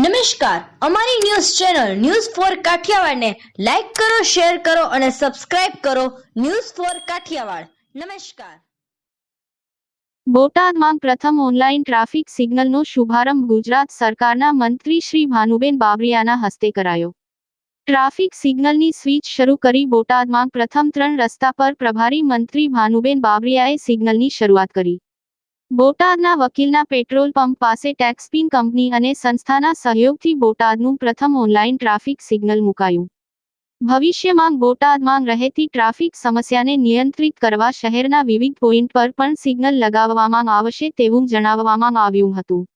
નમસ્કાર. અમારી news channel news four કાઠિયાવાડને લાઈક કરો, શેર કરો અને સબસ્ક્રાઇબ કરો ન્યૂઝ ફોર કાઠિયાવાડ. નમસ્કાર. બોટાદમાં પ્રથમ ઓનલાઈન ટ્રાફિક સિગ્નલનો શુભારંભ ગુજરાત સરકારના મંત્રી શ્રી ભાનુબેન બાબરિયાના હસ્તે કરાયો. ટ્રાફિક સિગ્નલની સ્વિચ શરૂ કરી બોટાદમાં પ્રથમ ત્રણ રસ્તા પર પ્રભારી મંત્રી ભાનુબેન બાબરિયાએ સિગ્નલની શરૂઆત કરી. બોટાદના વકીલના પેટ્રોલ પંપ પાસે ટેક્સપિન કંપની અને સંસ્થાના સહયોગથી બોટાદનું પ્રથમ ઓનલાઈન ટ્રાફિક સિગ્નલ મુકાયું. ભવિષ્યમાં બોટાદમાં રહેતી ટ્રાફિક સમસ્યાને નિયંત્રિત કરવા શહેરના વિવિધ પોઈન્ટ પર પણ સિગ્નલ લગાવવામાં આવશે તેવું જણાવવામાં આવ્યું હતું.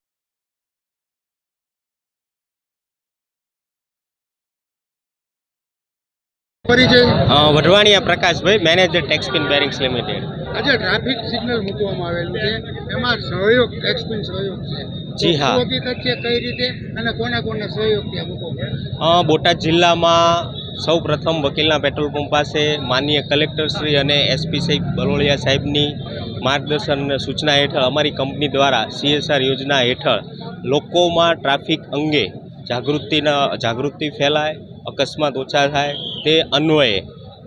પરિચય. Vadhvaniya Prakashbhai manager Texspin bearings limited. આજે ટ્રાફિક સિગ્નલ મૂકવામાં આવેલું છે. એમાં સહયોગ એક્સપિન સહયોગ છે. જી હા. હકીકત છે કઈ રીતે અને કોના કોના સહયોગ ત્યાં મૂકવામાં બોટાદ જિલ્લામાં સૌ પ્રથમ વકીલના પેટ્રોલ પંપ પાસે માનનીય કલેક્ટરશ્રી અને એસપી સાહેબ બરોળિયા સાહેબની માર્ગદર્શન અને સૂચના હેઠળ અમારી કંપની દ્વારા સીએસઆર યોજના હેઠળ લોકોમાં ટ્રાફિક અંગે જાગૃતિના જાગૃતિ ફેલાય અકસ્માત ઓછા થાય તે અન્વયે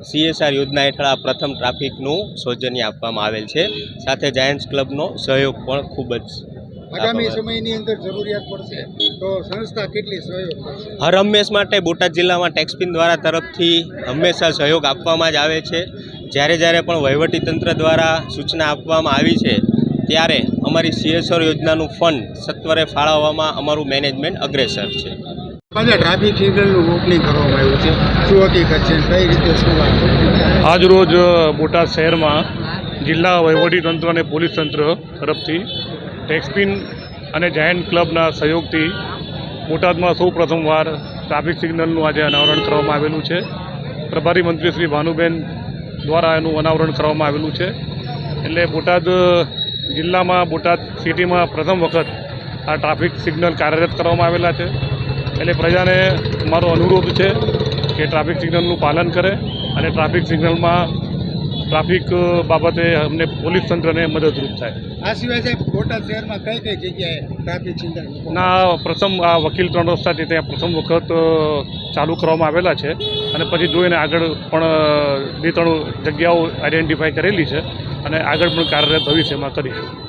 સીએસઆર યોજના હેઠળ આ પ્રથમ ટ્રાફિકનું સૌજન્ય આપવામાં આવેલ છે. સાથે જાયન્ટ્સ ક્લબનો સહયોગ પણ ખૂબ જ આગામી સમયની અંદર જરૂરિયાત પડશે. તો સંસ્થા કેટલી સહયોગ કરશે? હર હંમેશ માટે બોટાદ જિલ્લામાં ટેક્સપિન દ્વારા તરફથી હંમેશા સહયોગ આપવામાં જ આવે છે. જ્યારે જ્યારે પણ વહીવટી તંત્ર દ્વારા સૂચના આપવામાં આવી છે ત્યારે અમારી સીએસઆર યોજનાનું ફંડ સત્વરે ફાળવવામાં અમારું મેનેજમેન્ટ અગ્રેસર છે. ટ્રાફિક સિગ્નલનું ઓપનિંગ કરવામાં આવ્યું છે. શું હકીકત છે? કઈ રીતે શું આજ રોજ બોટાદ શહેરમાં જિલ્લા વહીવટીતંત્ર અને પોલીસ તંત્ર તરફથી ટેક્સપિન અને જાયન્ટ ક્લબના સહયોગથી બોટાદમાં સૌ પ્રથમવાર ટ્રાફિક સિગ્નલનું આજે અનાવરણ કરવામાં આવેલું છે. પ્રભારી મંત્રી શ્રી ભાનુબેન દ્વારા એનું અનાવરણ કરવામાં આવેલું છે. એટલે બોટાદ જિલ્લામાં, બોટાદ સિટીમાં પ્રથમ વખત આ ટ્રાફિક સિગ્નલ કાર્યરત કરવામાં આવેલા છે. એટલે પ્રજાને મારો અનુરોધ છે કે ટ્રાફિક સિગ્નલનું પાલન કરે અને ટ્રાફિક સિગ્નલમાં ટ્રાફિક બાબતે અમને પોલીસ તંત્રને મદદરૂપ થાય. આ સિવાય સાહેબ બોટાદ શહેરમાં કઈ કઈ જગ્યાએ ટ્રાફિક સિગ્નલ ના પ્રથમ આ વકીલ ત્રણ રસ્તાથી ત્યાં પ્રથમ વખત ચાલુ કરવામાં આવેલા છે અને પછી જોઈને આગળ પણ બે ત્રણ જગ્યાઓ આઈડેન્ટિફાઈ કરેલી છે અને આગળ પણ કાર્યરત ભવિષ્યમાં કરીશું.